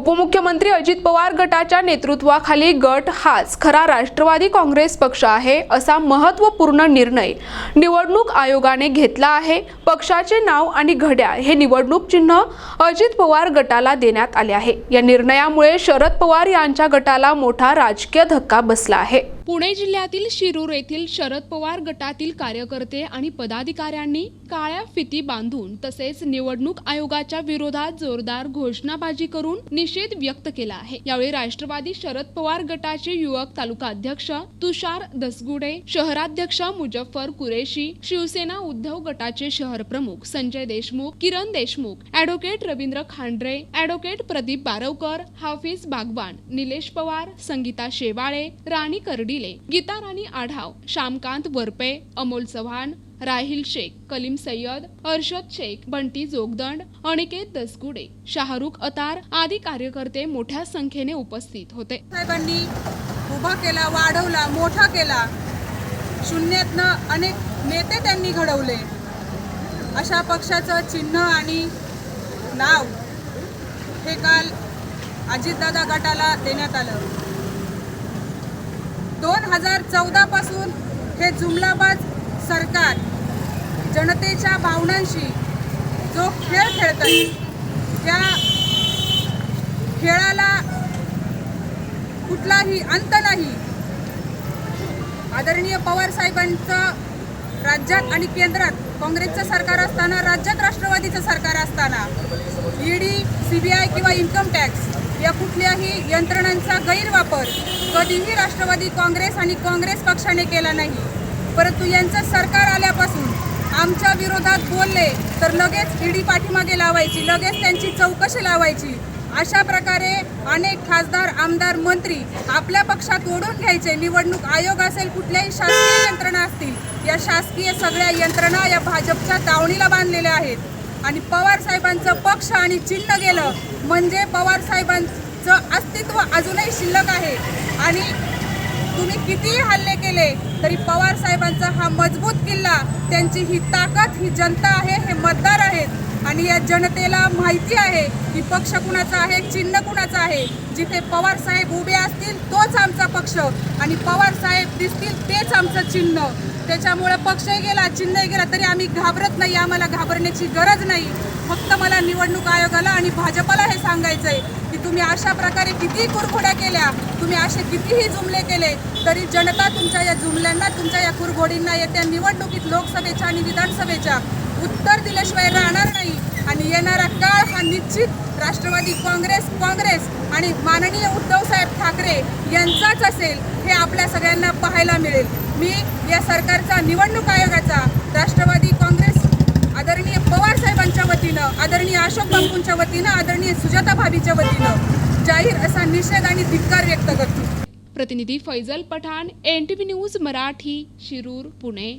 उपमुख्यमंत्री अजित पवार गटाच्या नेतृत्वाखाली गट हाच खरा राष्ट्रवादी काँग्रेस पक्ष आहे असा महत्त्वपूर्ण निर्णय निवडणूक आयोगाने घेतला आहे. पक्षाचे नाव आणि घड्याळ हे निवडणूक चिन्ह अजित पवार गटाला देण्यात आले आहे. या निर्णयामुळे शरद पवार यांच्या गटाला मोठा राजकीय धक्का बसला आहे. पुणे जिल्ह्यातील शिरूर येथील शरद पवार गटातील कार्यकर्ते आणि पदाधिकाऱ्यांनी काळ्या फिती बांधून तसेच निवडणूक आयोगाच्या विरोधात जोरदार घोषणाबाजी करून निषेध व्यक्त केला आहे. यावेळी राष्ट्रवादी शरद पवार गटाचे युवक तालुका अध्यक्ष तुषार दसगुडे शहराध्यक्ष मुजफ्फर कुरेशी शिवसेना उद्धव गटाचे शहर प्रमुख संजय देशमुख किरण देशमुख ॲडव्होकेट रवींद्र खांडरे ॲडव्होकेट प्रदीप बारवकर हाफिज बागवान निलेश पवार संगीता शेवाळे राणी कर्डी दिले. गीताराणी आढाव श्यामकांत वरपे अमोल चव्हाण राहिल शेख कलीम सय्यद अर्शद शेख बंटी जोगदंड अनिकेत दसगुडे शाहरुख अतार आदी कार्यकर्ते मोठ्या संख्येने उपस्थित होते. साहेबांनी उभा केला वाढवला मोठा केला. शून्यातनं अनेक नेते त्यांनी घडवले. अशा पक्षाचं चिन्ह आणि नाव हे काल अजितदादा गटाला देण्यात आलं. दोन हजार चौदापासून हे जुमलाबाज सरकार जनतेच्या भावनांशी जो खेळ खेळत आहे त्या खेळाला कुठलाही अंत नाही. आदरणीय पवार साहेबांचं राज्यात आणि केंद्रात काँग्रेसचं सरकार असताना राज्यात राष्ट्रवादीचं सरकार असताना ईडी आय किंवा इन्कम टॅक्स या कुठल्याही यंत्रणांचा गैरवापर कधीही राष्ट्रवादी काँग्रेस आणि काँग्रेस पक्षाने केला नाही. परंतु यांचं सरकार आल्यापासून आमच्या विरोधात बोलले तर लगेच ईडी पाठीमागे लावायची लगेच त्यांची चौकशी लावायची. अशा प्रकारे अनेक खासदार आमदार मंत्री आपल्या पक्षात ओढून घ्यायचे. निवडणूक आयोग असेल कुठल्याही शासकीय यंत्रणा असतील या शासकीय सगळ्या यंत्रणा या भाजपच्या दावणीला बांधलेल्या आहेत. आणि पवार साहेबांचं पक्ष आणि चिन्ह गेलं म्हणजे पवार साहेबांचं अस्तित्व अजूनही शिल्लक आहे. आणि तुम्ही कितीही हल्ले केले तरी पवार साहेबांचा हा मजबूत किल्ला त्यांची ही ताकद ही जनता आहे हे मतदार आहेत. आणि या जनतेला माहिती आहे की पक्ष कुणाचा आहे चिन्ह कुणाचं आहे जिथे पवार साहेब उभे असतील तोच आमचा पक्ष आणि पवार साहेब दिसतील तेच आमचं चिन्ह. त्याच्यामुळे पक्षही गेला चिन्हही गेला तरी आम्ही घाबरत नाही आम्हाला घाबरण्याची गरज नाही. फक्त मला निवडणूक आयोगाला आणि भाजपाला हे सांगायचं आहे की तुम्ही अशा प्रकारे कितीही कुरघोड्या केल्या तुम्ही असे कितीही जुमले केले तरी जनता तुमच्या या जुमल्यांना तुमच्या या कुरघोडींना येत्या निवडणुकीत लोकसभेच्या आणि विधानसभेच्या उत्तर दिल्याशिवाय राहणार नाही. आणि येणारा काळ हा निश्चित राष्ट्रवादी काँग्रेस काँग्रेस आणि माननीय उद्धवसाहेब ठाकरे यांचाच असेल हे आपल्या सगळ्यांना पाहायला मिळेल. मी या सरकारचा निवडणूक आयोगाचा राष्ट्रवादी काँग्रेस आदरणीय पवार साहेबांच्या वतीनं आदरणीय अशोक बांबूंच्या वतीनं आदरणीय सुजाता भाभीच्या वतीनं जाहीर असा निषेध आणि धिक्कार व्यक्त करतो. प्रतिनिधी Faizal Pathan N T V news Marathi Shirur Pune.